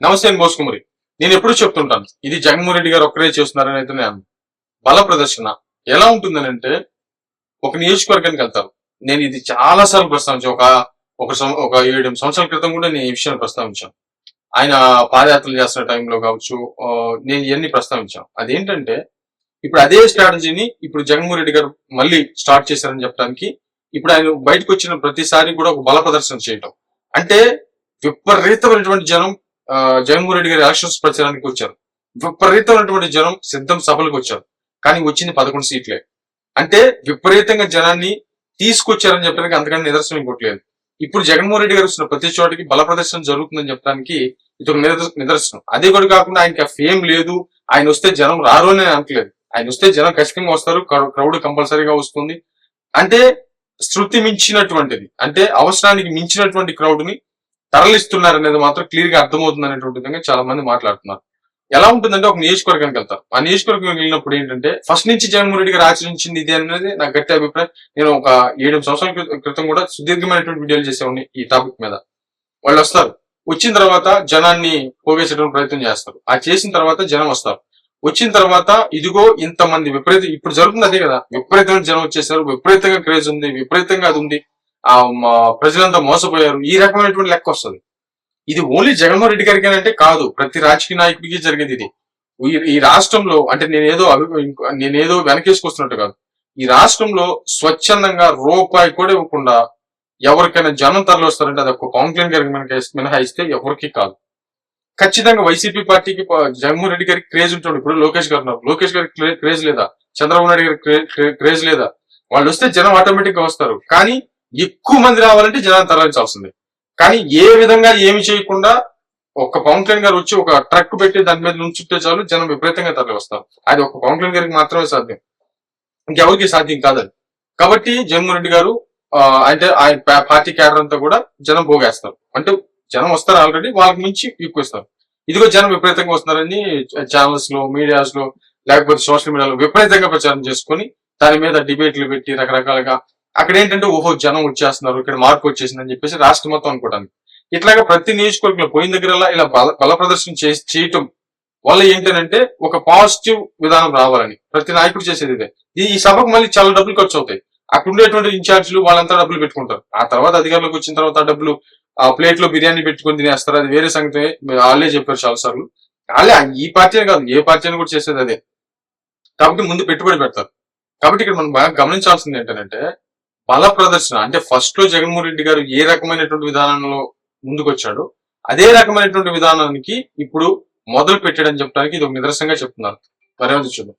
నమస్తే అని నేను ఎప్పుడు చెప్తుంటాను ఇది జగన్మోహన్ రెడ్డి గారు ఒక్కరే చేస్తున్నారని అయితే నేను బల ప్రదర్శన ఎలా ఉంటుందని అంటే ఒక నియోజకవర్గానికి వెళ్తారు. నేను ఇది చాలా సార్లు ప్రస్తావించాను. ఒక ఒక ఒక ఏడు సంవత్సరాల క్రితం కూడా నేను ఈ విషయాన్ని ప్రస్తావించాను. ఆయన పాదయాత్రలు చేస్తున్న టైంలో కావచ్చు నేను ఇవన్నీ ప్రస్తావించాను. అదేంటంటే ఇప్పుడు అదే స్ట్రాటజీని ఇప్పుడు జగన్మోహన్ రెడ్డి గారు మళ్ళీ స్టార్ట్ చేశారని చెప్పడానికి ఇప్పుడు ఆయన బయటకు వచ్చిన ప్రతిసారి కూడా ఒక బల ప్రదర్శన చేయటం. అంటే విపరీతమైనటువంటి జనం జగన్మోహన్ రెడ్డి గారి ఎలక్షన్స్ ప్రచారానికి వచ్చారు. విపరీతమైనటువంటి జనం సిద్ధం సభలకు వచ్చారు. కానీ వచ్చింది పదకొండు సీట్లే. అంటే విపరీతంగా జనాన్ని తీసుకొచ్చారని చెప్పడానికి అంతకన్నా నిదర్శనం ఇంకోట్లేదు ఇప్పుడు జగన్మోహన్ రెడ్డి గారు వస్తున్న ప్రతి చోటకి బల ప్రదర్శన జరుగుతుందని చెప్పడానికి ఇది ఒక నిదర్శనం. అదే కూడా కాకుండా ఆయనకి ఆ ఫేమ్ లేదు. ఆయన వస్తే జనం రారు అని అనట్లేదు. ఆయన వస్తే జనం ఖచ్చితంగా వస్తారు. క్రౌడ్ కంపల్సరీగా వస్తుంది. అంటే శృతి మించినటువంటిది. అంటే అవసరానికి మించినటువంటి క్రౌడ్ని తరలిస్తున్నారు అనేది మాత్రం క్లియర్గా అర్థమవుతుంది అనేటువంటి విధంగా చాలా మంది మాట్లాడుతున్నారు. ఎలా ఉంటుందంటే ఒక నియోజకవర్గానికి వెళ్తారు ఆ నియోజకవర్గం వెళ్ళినప్పుడు ఏంటంటే ఫస్ట్ నుంచి జగన్మోహన్ రెడ్డి గారు ఆచరించింది ఇది అనేది నాకు గట్టి అభిప్రాయం. నేను ఒక ఏడు సంవత్సరాల క్రితం- కూడా సుదీర్ఘమైనటువంటి వీడియోలు చేసేవాడిని ఈ టాపిక్ మీద. వాళ్ళు వస్తారు. వచ్చిన తర్వాత జనాన్ని పోగేసేటువంటి ప్రయత్నం చేస్తారు. ఆ చేసిన తర్వాత జనం వస్తారు. వచ్చిన తర్వాత ఇదిగో ఇంతమంది విపరీత ఇప్పుడు జరుగుతుంది అదే కదా. విపరీతమైన జనం వచ్చేసారు. విపరీతంగా క్రేజ్ ఉంది. విపరీతంగా అది ఉంది. ప్రజలంతా మోసపోయారు. ఈ రకమైనటువంటి లెక్క వస్తుంది. ఇది ఓన్లీ జగన్మోహన్ రెడ్డి గారికి అంటే కాదు. ప్రతి రాజకీయ నాయకుడికి జరిగేది ఇది. ఈ- రాష్ట్రంలో అంటే నేనేదో అభి- నేనేదో వెనకేసుకొస్తున్నట్టు కాదు. ఈ రాష్ట్రంలో స్వచ్ఛందంగా రూపాయి కూడా ఇవ్వకుండా ఎవరికైనా జనం తరలిస్తారంటే అది ఒక పవన్ కళ్యాణ్ గారికి మనకి మినహాయిస్తే ఎవరికి కాదు. ఖచ్చితంగా వైసీపీ పార్టీకి జగన్మోహన్ రెడ్డి గారికి క్రేజ్ ఉంటుంది ఇప్పుడు లోకేష్ గారు ఉన్నారు. లోకేష్ గారికి క్రే- క్రేజ్ లేదా? చంద్రబాబు నాయుడు గారికి క్రే- క్రేజ్ లేదా? వాళ్ళు వస్తే జనం ఆటోమేటిక్గా వస్తారు. కానీ ఎక్కువ మంది రావాలంటే జనాన్ని తరలించాల్సిందే. కానీ ఏ విధంగా ఏమి చేయకుండా ఒక పవన్ కళ్యాణ్ గారు వచ్చి ఒక ట్రక్ పెట్టి దాని మీద నుంచుంటే చాలు జనం విపరీతంగా తరలి వస్తారు. అది ఒక పవన్ కళ్యాణ్ గారికి మాత్రమే సాధ్యం. ఇంకెవరికి సాధ్యం కాదు కాబట్టి జగన్మోహన్ రెడ్డి గారు అంటే ఆయన పార్టీ క్యాడర్ అంతా కూడా జనం పోగేస్తారు. అంటే జనం వస్తారు ఆల్రెడీ వాళ్ళకి మించి ఎక్కువ ఇస్తారు. ఇదిగో జనం విపరీతంగా వస్తున్నారని ఛానల్స్లో మీడియాస్లో లేకపోతే సోషల్ మీడియాలో విపరీతంగా ప్రచారం చేసుకొని దాని మీద డిబేట్లు పెట్టి రకరకాలుగా అక్కడ ఏంటంటే ఓహో జనం వచ్చేస్తున్నారు ఇక్కడ మార్పు వచ్చేసింది అని చెప్పేసి రాష్ట్రం మొత్తం అనుకోవడానికి ఇట్లాగా ప్రతి నియోజకవర్గంలో పోయిన దగ్గర ఇలా బల బల ప్రదర్శన చేసి చేయటం వల్ల ఏంటంటే ఒక పాజిటివ్ విధానం రావాలని ప్రతి నాయకుడు చేసేది ఇదే. ఈ సభకు మళ్ళీ చాలా డబ్బులు ఖర్చు అవుతాయి అక్కడ ఉండేటువంటి ఇన్ఛార్జీలు వాళ్ళంతా డబ్బులు పెట్టుకుంటారు. ఆ తర్వాత అధికారులకు వచ్చిన తర్వాత ఆ డబ్బులు ఆ ప్లేట్లో బిర్యానీ పెట్టుకొని తినేస్తారు. అది వేరే సంగతి. వాళ్ళే చెప్పారు చాలా సార్లు. వాళ్ళే ఈ పార్టీ కాదు ఏ పార్టీ అని కూడా చేసేది అదే. కాబట్టి ముందు పెట్టుబడి పెడతారు. కాబట్టి ఇక్కడ మనం బాగా గమనించాల్సింది ఏంటంటే బల ప్రదర్శన అంటే ఫస్ట్లో జగన్మోహన్ రెడ్డి గారు ఏ రకమైనటువంటి విధానంలో ముందుకొచ్చాడో అదే రకమైనటువంటి విధానానికి ఇప్పుడు మొదలు పెట్టాడని చెప్పడానికి ఇది ఒక నిదర్శనంగా చెప్తున్నారు. మరేమంది చూద్దాం.